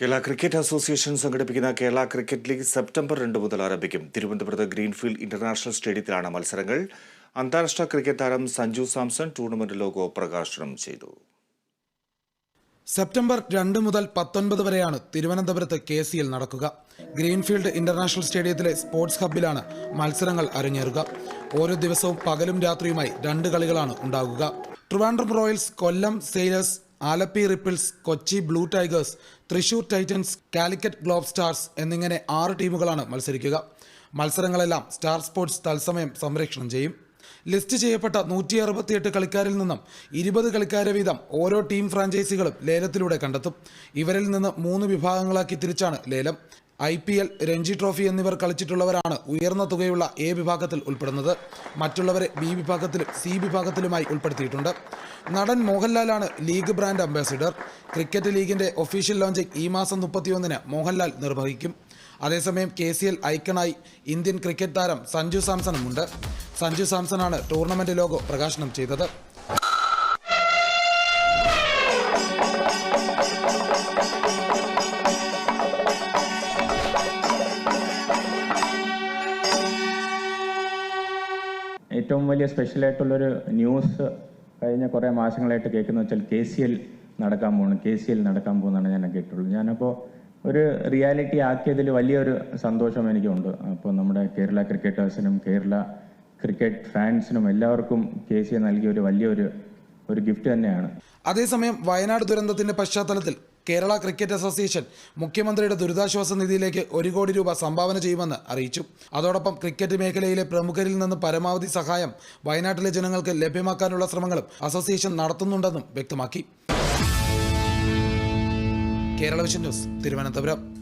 Kerala cricket association സംഘടിപ്പിക്കുന്ന Kerala cricket league September രണ്ട് മുതൽ ആരംഭിക്കും. തിരുവനന്തപുരത്ത് ഗ്രീൻഫീൽഡ് ഇന്റർനാഷണൽ സ്റ്റേഡിയത്തിലാണ് മത്സരങ്ങൾ. അന്താരാഷ്ട്ര ക്രിക്കറ്റ് താരം സഞ്ജു സാംസൺ ടൂർണമെന്റ് ലോഗോ പ്രകാശനം ചെയ്തു. സെപ്റ്റംബർ രണ്ട് മുതൽ പത്തൊൻപത് വരെയാണ് തിരുവനന്തപുരത്ത് കെ സി എൽ നടക്കുക. ഗ്രീൻഫീൽഡ് ഇന്റർനാഷണൽ സ്റ്റേഡിയത്തിലെ സ്പോർട്സ് ഹബ്ബിലാണ് മത്സരങ്ങൾ അരങ്ങേറുക. ഓരോ ദിവസവും പകലും രാത്രിയുമായി രണ്ട് കളികളാണ് ഉണ്ടാകുക Trivandrum Royals Kollam Sailors Alleppey Ripples Kochi Blue Tigers Thrissur Titans Calicut Globstars എന്നിങ്ങനെ ആറ് ടീമുകളാണ് മത്സരിക്കുക. മത്സരങ്ങളെല്ലാം സ്റ്റാർ സ്പോർട്സ് തത്സമയം സംപ്രേഷണം ചെയ്യും. ലിസ്റ്റ് ചെയ്യപ്പെട്ട നൂറ്റി അറുപത്തിയെട്ട് കളിക്കാരിൽ നിന്നും ഇരുപത് കളിക്കാരെ വീതം ഓരോ ടീം ഫ്രാഞ്ചൈസികളും ലേലത്തിലൂടെ കണ്ടെത്തും. ഇവരിൽ നിന്ന് മൂന്ന് വിഭാഗങ്ങളാക്കി തിരിച്ചാണ് ലേലം. I P L Ranji Trophy എന്നിവർ കളിച്ചിട്ടുള്ളവരാണ് ഉയർന്ന തുകയുള്ള എ വിഭാഗത്തിൽ ഉൾപ്പെടുന്നത്. മറ്റുള്ളവരെ ബി വിഭാഗത്തിലും സി വിഭാഗത്തിലുമായി ഉൾപ്പെടുത്തിയിട്ടുണ്ട്. നടൻ മോഹൻലാലാണ് ലീഗ് ബ്രാൻഡ് അംബാസിഡർ. ക്രിക്കറ്റ് ലീഗിന്റെ ഒഫീഷ്യൽ ലോഞ്ചിങ് ഈ മാസം മുപ്പത്തിയൊന്നിന് മോഹൻലാൽ നിർവഹിക്കും. അതേസമയം കെ സി എൽ ഐക്കണായി ഇന്ത്യൻ ക്രിക്കറ്റ് താരം സഞ്ജു സാംസണുമുണ്ട്. സഞ്ജു സാംസണാണ് ടൂർണമെന്റ് ലോഗോ പ്രകാശനം ചെയ്തത്. ഏറ്റവും വലിയ സ്പെഷ്യലായിട്ടുള്ളൊരു ന്യൂസ് കഴിഞ്ഞ കുറേ മാസങ്ങളായിട്ട് കേൾക്കുന്ന വെച്ചാൽ കെ സി എൽ നടക്കാൻ പോകുന്നു കെ സി എൽ നടക്കാൻ പോകുന്നതാണ് ഞാൻ കേട്ടുള്ളൂ ഞാനപ്പോൾ ഒരു റിയാലിറ്റി ആക്കിയതിൽ വലിയൊരു സന്തോഷം എനിക്കുണ്ട്. അപ്പോൾ നമ്മുടെ കേരള ക്രിക്കറ്റേഴ്സിനും കേരള ക്രിക്കറ്റ് ഫാൻസിനും എല്ലാവർക്കും കെ സി എൽ നൽകിയ ഒരു വലിയൊരു ഒരു ഗിഫ്റ്റ് തന്നെയാണ്. അതേസമയം വയനാട് ദുരന്തത്തിന്റെ പശ്ചാത്തലത്തിൽ കേരള ക്രിക്കറ്റ് അസോസിയേഷൻ മുഖ്യമന്ത്രിയുടെ ദുരിതാശ്വാസ നിധിയിലേക്ക് ഒരു കോടി രൂപ സംഭാവന ചെയ്യുമെന്ന് അറിയിച്ചു. അതോടൊപ്പം ക്രിക്കറ്റ് മേഖലയിലെ പ്രമുഖരിൽ നിന്ന് പരമാവധി സഹായം വയനാട്ടിലെ ജനങ്ങൾക്ക് ലഭ്യമാക്കാനുള്ള ശ്രമങ്ങളും അസോസിയേഷൻ നടത്തുന്നുണ്ടെന്നും വ്യക്തമാക്കി. Kerala vision news Thiruvananthapuram.